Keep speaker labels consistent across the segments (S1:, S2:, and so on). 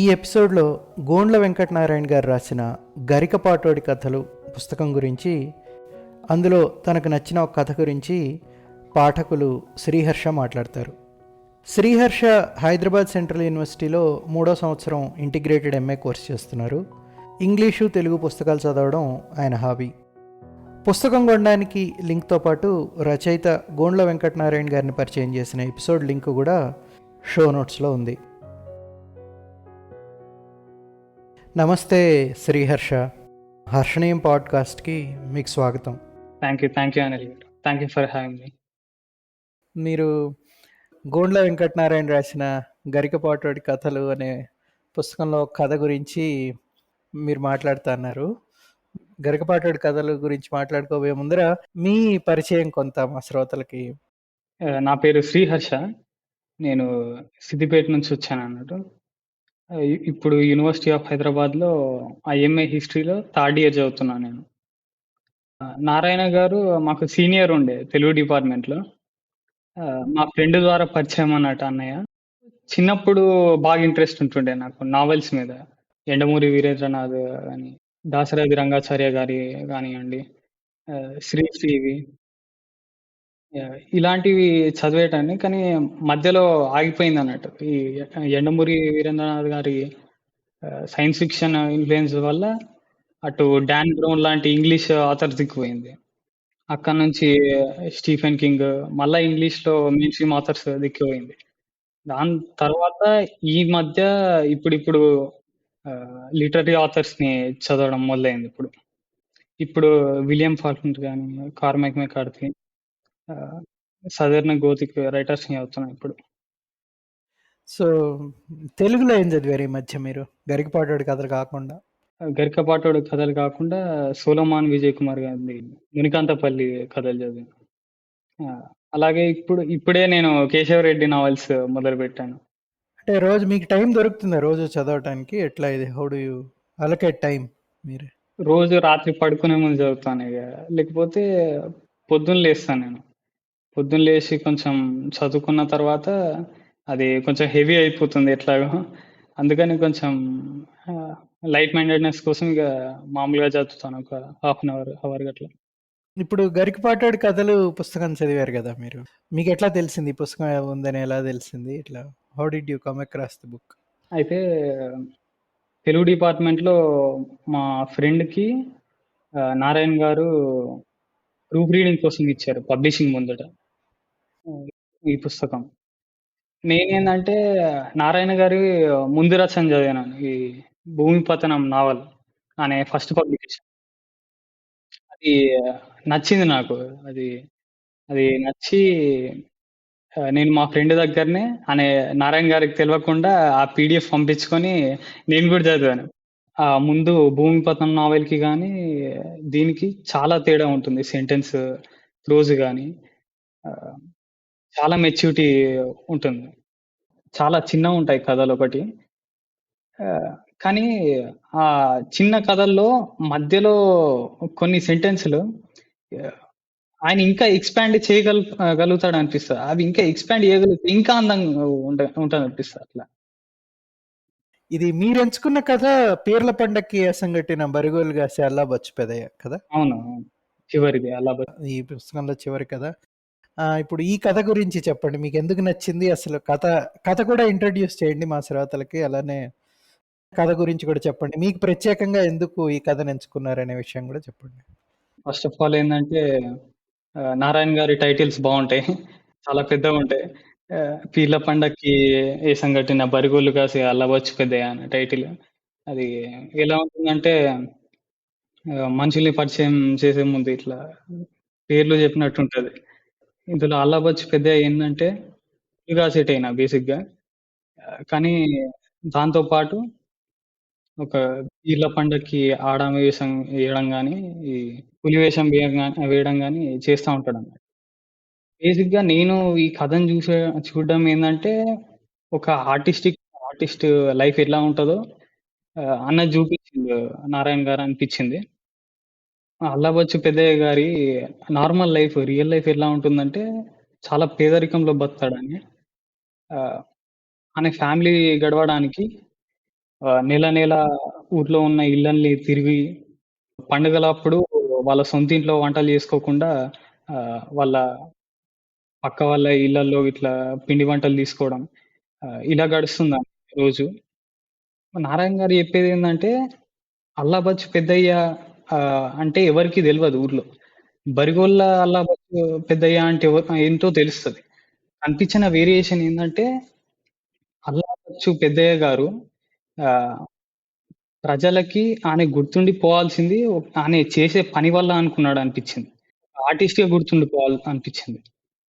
S1: ఈ ఎపిసోడ్లో గోండ్ల వెంకటనారాయణ గారు రాసిన గరికపాటోడి కథలు పుస్తకం గురించి అందులో తనకు నచ్చిన ఒక కథ గురించి పాఠకులు శ్రీహర్ష మాట్లాడతారు. శ్రీహర్ష హైదరాబాద్ సెంట్రల్ యూనివర్సిటీలో మూడో సంవత్సరం ఇంటిగ్రేటెడ్ ఎంఏ కోర్స్ చేస్తున్నారు. ఇంగ్లీషు తెలుగు పుస్తకాలు చదవడం ఆయన హాబీ. పుస్తకం కొనడానికి లింక్తో పాటు రచయిత గోండ్ల వెంకటనారాయణ గారిని పరిచయం చేసిన ఎపిసోడ్ లింక్ కూడా షో నోట్స్లో ఉంది. నమస్తే శ్రీహర్ష. హర్షణీయం పాడ్కాస్ట్కి మీకు స్వాగతం.
S2: Thank you thank you Anil thank you for having me
S1: మీరు గోండ్ల వెంకటనారాయణ రాసిన గరికపాటోడి కథలు అనే పుస్తకంలో కథ గురించి మీరు మాట్లాడుతున్నారు గరికపాటోడి కథల గురించి మాట్లాడుకోబోయే ముందర మీ పరిచయం కొంత మా శ్రోతలకి
S2: నా పేరు శ్రీహర్ష. నేను సిద్దిపేట నుంచి వచ్చాను అన్నట్టు. ఇ- ఇప్పుడు యూనివర్సిటీ ఆఫ్ హైదరాబాద్లో ఐఎంఏ హిస్టరీలో థర్డ్ ఇయర్ చదువుతున్నాను నేను. ఆ, నారాయణ గారు మాకు సీనియర్ ఉండే తెలుగు డిపార్ట్మెంట్లో ఆ, మా ఫ్రెండ్ ద్వారా పరిచయం అన్నట్టు అన్నయ్య. చిన్నప్పుడు బాగా ఇంట్రెస్ట్ ఉంటుండే నాకు నావెల్స్ మీద. ఎండమూరి వీరేంద్రనాథ్ కానీ దాశరథి రంగాచార్య గారి కానివ్వండి శ్రీశ్రీవి ఇలాంటివి చదివేటాన్ని కానీ మధ్యలో ఆగిపోయింది అన్నట్టు. ఈ ఎండమూరి వీరేంద్రనాథ్ గారి సైన్స్ ఫిక్షన్ ఇన్ఫ్లుయెన్స్ వల్ల అటు డాన్ బ్రౌన్ లాంటి ఇంగ్లీష్ ఆథర్స్ దిక్కుపోయింది. అక్కడ నుంచి స్టీఫెన్ కింగ్ మళ్ళా ఇంగ్లీష్లో మెయిన్ స్ట్రీమ్ ఆథర్స్ దిక్కుపోయింది. దాని తర్వాత ఈ మధ్య ఇప్పుడిప్పుడు లిటరీ ఆథర్స్ని చదవడం మొదలైంది ఇప్పుడు. ఇప్పుడు విలియం ఫాల్కన్ కానీ కార్మెక్ మెకార్తీ సదర్న్ గోతిక్ రైటర్స్ని చదువుతున్నాను ఇప్పుడు.
S1: సో తెలుగులో ఏం చదివారు ఈ మధ్య మీరు? గరికపాటోడి కథలు కాకుండా.
S2: గరికపాటోడు కథలు కాకుండా సోలమాన్ విజయ్ కుమార్ గారి మునికాంతపల్లి కథలు చదివాను. ఆ, అలాగే ఇప్పుడు ఇప్పుడే నేను కేశవరెడ్డి నావెల్స్ మొదలు పెట్టాను
S1: అంటే రోజు మీకు టైం దొరుకుతుందా రోజు చదవటానికి? ఎట్లా ఇది? How do you allocate time మీరు?
S2: రోజు రాత్రి పడుకునే ముందు చదువుతాను ఇక. లేకపోతే పొద్దున్న లేస్తాను నేను. పొద్దున్న లేచి కొంచెం చదువుకున్న తర్వాత అది కొంచెం హెవీ అయిపోతుంది ఎట్లాగో. అందుకని కొంచెం లైట్ మైండెడ్నెస్ కోసం ఇక మామూలుగా చదువుతాను ఒక హాఫ్ అన్ అవర్ అవర్ గట్లా.
S1: ఇప్పుడు గరికపాటోడి కథలు పుస్తకం చదివారు కదా మీరు? మీకు ఎట్లా తెలిసింది? పుస్తకం ఉందని ఎలా తెలిసింది? ఇట్లా how did you come across the book
S2: అయితే తెలుగు డిపార్ట్మెంట్లో మా ఫ్రెండ్కి నారాయణ గారు ప్రూఫ్ రీడింగ్ కోసం ఇచ్చారు పబ్లిషింగ్ ముందట. ఈ పుస్తకం. నేనేందంటే నారాయణ గారి ముందు రచన చదివాను ఈ భూమి పతనం నావల్ అనే ఫస్ట్ పబ్లికేషన్. అది నచ్చింది నాకు. అది అది నచ్చి నేను మా ఫ్రెండ్ దగ్గరనే అనే నారాయణ గారికి తెలియకుండా ఆ పీడిఎఫ్ పంపించుకొని నేను కూడా చదివాను. ఆ ముందు భూమి పతనం నావెల్కి కానీ దీనికి చాలా తేడా ఉంటుంది సెంటెన్స్ క్లోజ్ కానీ చాలా మెచ్యూరిటీ ఉంటుంది. చాలా చిన్నగా ఉంటాయి కథలు ఒకటి. కానీ ఆ చిన్న కథల్లో మధ్యలో కొన్ని సెంటెన్స్లు ఆయన ఇంకా ఎక్స్పాండ్ చేయగల గలుగుతాడు అనిపిస్తుంది. అవి ఇంకా ఎక్స్పాండ్ చేయగలిగితే ఇంకా అందంగా ఉంట ఉంటుంది అనిపిస్తుంది అట్లా.
S1: ఇది మీరు ఎంచుకున్న కథ పీర్ల పండక్కి అసంగట్టిన బరిగోలుగా అల్లా బచ్చిపెదయ్య కదా?
S2: అవును అవును. చివరిది అలా బ-
S1: ఈ పుస్తకంలో చివరి ఆ, ఇప్పుడు ఈ కథ గురించి చెప్పండి. మీకు ఎందుకు నచ్చింది? అసలు కథ కథ కూడా ఇంట్రడ్యూస్ చేయండి మా శ్రోతలకి. అలానే కథ గురించి కూడా చెప్పండి. మీకు ప్రత్యేకంగా ఎందుకు ఈ కథను ఎంచుకున్నారనే విషయం కూడా చెప్పండి.
S2: ఫస్ట్ ఆఫ్ ఆల్ ఏంటంటే నారాయణ గారి టైటిల్స్ బాగుంటాయి. చాలా పెద్దగా ఉంటాయి. పీర్ల పండక్కి ఏ సంఘటన బరిగోలు కాసి అల్లవచ్చు పెద్దయ్య అనే టైటిల్ అది ఎలా ఉంటుందంటే మనుషుల్ని పరిచయం చేసే ముందు ఇట్లా పేర్లు చెప్పినట్టు ఉంటుంది. ఇందులో అల్లాబచ్ పెద్ద ఏంటంటే కాసేట్ అయినా బేసిక్గా. కానీ దాంతో పాటు ఒక పీర్ల పండక్కి ఆడ వేషం వేయడం కానీ ఈ పులి వేషం వేయడం వేయడం కానీ చేస్తూ ఉంటాడు అన్నమాట బేసిక్గా నేను ఈ కథను చూసే చూడడం ఏంటంటే ఒక ఆర్టిస్టిక్ ఆర్టిస్ట్ లైఫ్ ఎట్లా ఉంటుందో ఆ, అన్నది చూపించింది నారాయణ గారు అనిపించింది. అల్లాబచ్చు పెద్దయ్య గారి నార్మల్ లైఫ్ రియల్ లైఫ్ ఎలా ఉంటుందంటే చాలా పేదరికంలో బతాడని అనే ఫ్యామిలీ గడవడానికి ఆహ్, నెల నెల ఊర్లో ఉన్న ఇళ్ళని తిరిగి పండుగలప్పుడు వాళ్ళ సొంత ఇంట్లో వంటలు చేసుకోకుండా ఆహ్, వాళ్ళ పక్క వాళ్ళ ఇళ్ళల్లో ఇట్లా పిండి వంటలు తీసుకోవడం ఆహ్, ఇలా గడుస్తుందండి రోజు. నారాయణ గారు చెప్పేదేందంటే, ఏంటంటే అల్లాబచ్చు పెద్దయ్య ఆహ్, అంటే ఎవరికీ తెలవదు ఊర్లో. బరిగోళ్ళ అల్లా బచ్చు పెద్దయ్య అంటే ఎవ ఏంటో తెలుస్తది. కనిపించిన వేరియేషన్ ఏందంటే, అల్లా బచ్చు పెద్దయ్య గారు ఆహ్, ప్రజలకి ఆయన గుర్తుండిపోవాల్సింది ఆయన చేసే పని వల్ల అనుకున్నాడు అనిపించింది ఆర్టిస్ట్‌గా గుర్తుండిపోవాలి అనిపించింది.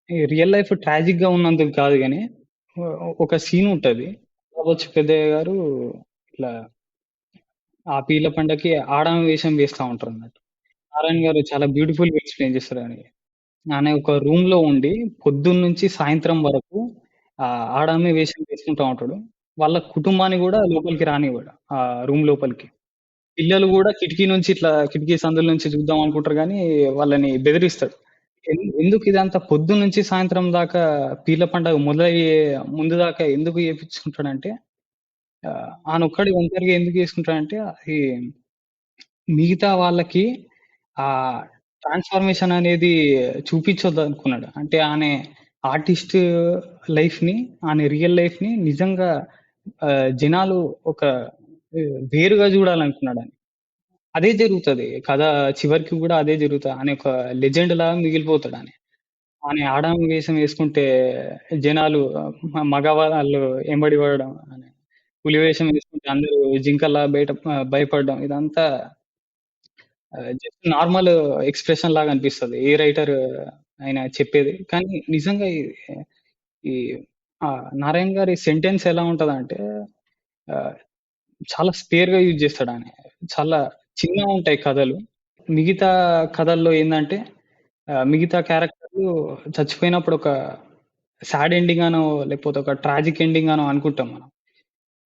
S2: ఈ రియల్ లైఫ్ ట్రాజిక్‌గా ఉన్నందుకు కాదు గానీ, ఒ ఒక సీన్ ఉంటది. అల్లా బచ్చు పెద్దయ్య గారు ఇట్లా ఆ పీర్ల పండగకి ఆడామ వేషం వేస్తా ఉంటారన్నట్టు. నారాయణ గారు చాలా బ్యూటిఫుల్‌గా ఎక్స్‌ప్లెయిన్ చేస్తారని. ఆయన ఒక రూమ్‌లో ఉండి పొద్దున్నుంచి సాయంత్రం వరకు ఆహ్, ఆడామె వేషం వేసుకుంటా ఉంటాడు. వాళ్ళ కుటుంబాన్ని గూడా లోపలికి రానివ్వడు. ఆ రూమ్ లోపలికి. పిల్లలు గూడా కిటికీ నుంచి ఇట్లా కిటికీ సందుల నుంచి చూద్దాం అనుకుంటారు గానీ, వాళ్ళని బెదిరిస్తాడు. ఎందు ఎందుకు ఇదంతా పొద్దున్నుంచి సాయంత్రం దాకా పీర్ల పండగ మొదలయ్యే ముందు దాకా ఎందుకు చేపించుకుంటాడంటే, ఆహ్, ఆయనొక్కడే ఒంటరిగా ఎందుకు చేసుకుంటాడంటే, అది మిగతా వాళ్ళకి ఆహ్, ట్రాన్స్‌ఫర్మేషన్ అనేది చూపించొద్దనుకున్నాడు. అంటే ఆనే ఆర్టిస్ట్ లైఫ్‌ని, ఆయన రియల్ లైఫ్‌ని నిజంగా ఆహ్, జనాలు ఒక వేరుగా వేరుగా చూడాలనుకున్నాడాయన. అదే జరుగుతది. కథ చివరికి గూడా అదే జరుగుతది. ఆయన ఒక లెజెండ్‌లాగా మిగిలిపోతాడాయన. ఆయన ఆడం వేషం వేసుకుంటే జనాలు మ మగవాళ్ళు ఎంబడి పడడం, పులి వేషం వేసుకుంటే అందరూ జింకల్లా బయట భయపడడం ఇదంతా జస్ట్ నార్మల్ ఎక్స్‌ప్రెషన్ లాగా అనిపిస్తది. ఏ రైటర్ ఆయన చెప్పేది. కానీ నిజంగా ఈ ఈ ఆహ్, నారాయణ గారి సెంటెన్స్ ఎలా ఉంటదంటే ఆహ్, చాలా స్పేర్‌గా యూజ్ చేస్తాడాయన. చాలా చిన్నగుంటాయి కథలు. మిగతా కథల్లో ఏందంటే ఆహ్, మిగతా క్యారెక్టర్‌లు చచ్చిపోయినప్పుడు ఒక సాడ్ ఎండింగ్ అనో, లేకపోతే ఒక ట్రాజిక్ ఎండింగ్ అనో అనుకుంటాం మనం.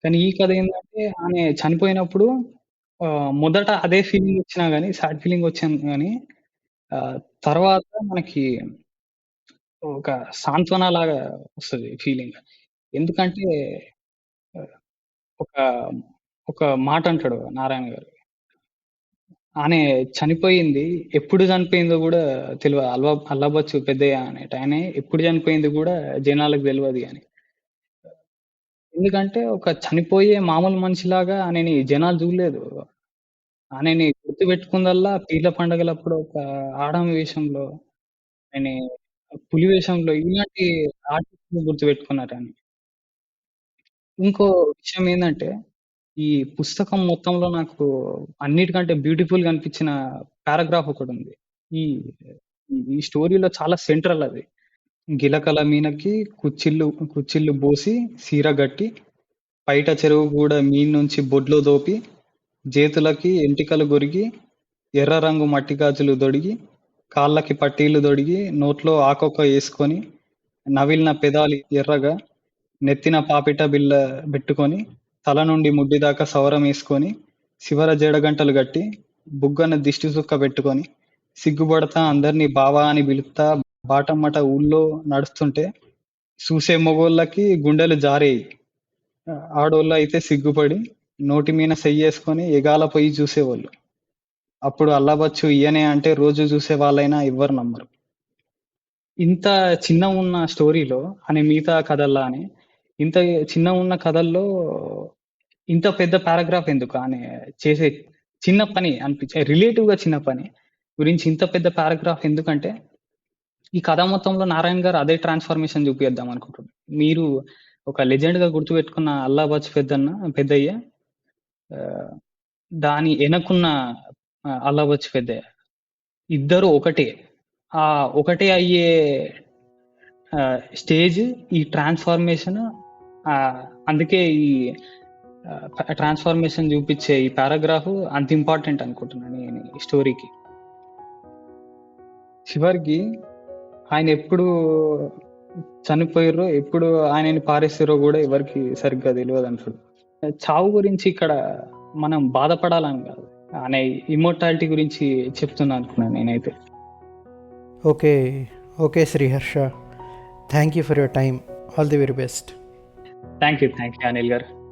S2: కానీ ఈ కథ ఏందంటే ఆమె చనిపోయినప్పుడు ఆహ్, మొదట అదే ఫీలింగ్ వచ్చినా గానీ, సాడ్ ఫీలింగ్ వచ్చింది కానీ ఆహ్, తర్వాత మనకి ఒక సాంత్వనలాగా వస్తుంది ఫీలింగ్. ఎందుకంటే ఆహ్, ఒక ఒక మాట అంటాడు నారాయణ గారు. ఆమె చనిపోయింది ఎప్పుడు చనిపోయిందో గూడా తెలియదు అల్వా అల్లా బచ్చు పెద్దయ్య అనేటాయనే ఎప్పుడు చనిపోయింది గూడా జనాలకు తెలవది అని. ఎందుకంటే ఒక చనిపోయే మామూలు మనిషిలాగా ఆమెని జనాలు చూడలేదు. ఆమెని గుర్తుపెట్టుకుందల్లా పీర్ల పండగలప్పుడు ఒక ఆడమ వేషంలో, ఆమెని పులి వేషంలో ఇలాంటి ఆర్టిస్ట్‌ని గుర్తుపెట్టుకున్నారాయన. ఇంకో విషయం ఏందంటే, ఈ పుస్తకం మొత్తంలో నాకు అన్నిటికంటే బ్యూటిఫుల్‌గా అనిపించిన పారాగ్రాఫ్ ఒకటుంది. ఈ ఈ స్టోరీలో చాలా సెంట్రల్ అది. గిలకల మీనకి కుచ్చిళ్ళు కుచ్చిళ్ళు బోసి సీర గట్టి, పైట చెరువు గూడ మీన్నుంచి బొడ్లో దోపి, జేతులకి ఎంటికలు గొరిగి, ఎర్ర రంగు మట్టి గాజులు దొడిగి, కాళ్ళకి పట్టీలు దొడిగి, నోట్లో ఆకొక్క వేసుకొని నవిలిన పెదాలి ఎర్రగా, నెత్తిన పాపిట బిళ్ళ పెట్టుకొని తల నుండి ముడ్డి దాకా సవరమేసుకొని, శివర జడగంటలు గట్టి, బుగ్గన దిష్టి సుక్క పెట్టుకొని సిగ్గుపడతా అందరినీ బావా అని పిలుత్తా బాటమ్మట ఊళ్ళో నడుస్తుంటే, చూసే మొగోళ్ళకి గుండెలు జారేయి. ఆడోళ్ళు అయితే సిగ్గుపడి, నోటిమీన సెయ్యేసుకొని ఎగాల పోయి చూసేవాళ్ళు అప్పుడు అల్లబచ్చు ఈయనే అంటే రోజు చూసే వాళ్ళైనా ఎవ్వరు నమ్మరు. ఇంత చిన్నగున్న స్టోరీలో అని మిగతా కథల్లానే, ఇంత చిన్నగున్న కథల్లో ఇంత పెద్ద పారాగ్రాఫ్ ఎందుకు? అని చేసే చిన్న పని అనిపించే రిలేటివ్‌గా చిన్న పని గురించి ఇంత పెద్ద పారాగ్రాఫ్ ఎందుకంటే, ఈ కథ మొత్తంలో నారాయణ గారు అదే ట్రాన్స్‌ఫర్మేషన్ చూపిద్దాం అనుకుంటున్నాను మీరు ఒక లెజెండ్‌గా గుర్తుపెట్టుకున్న అల్లా బచ్చు పెద్దన్న పెద్దయ్య దాని వెనకున్న ఆహ్, అల్లా పెద్దయ్య. ఇద్దరు ఒకటే. ఆ ఒకటే అయ్యే స్టేజ్ ఈ ట్రాన్స్‌ఫర్మేషన్ అందుకే ఈ ట్రాన్స్ఫార్మేషన్ ట్రాన్స్‌ఫర్మేషన్ ఈ పారాగ్రాఫ్ అంత ఇంపార్టెంట్ అనుకుంటున్నాను నేను ఈ స్టోరీకి. చివరికి ఆయన ఎప్పుడు చనిపోయిర్రో, ఎప్పుడు ఆయనని పారేసిర్రో గూడా ఎవరికీ సరిగ్గా తెలవదంటాడు. చావు గురించి ఇక్కడ మనం బాధపడాలని గాదు. ఆయన ఇమ్మోర్టాలిటీ గురించి చెప్తున్నా అనుకున్నా నేనైతే.
S1: Okay. Okay Sriharsha. Thank you for your time. All the very best.
S2: Thank you. Thank you Anil garu.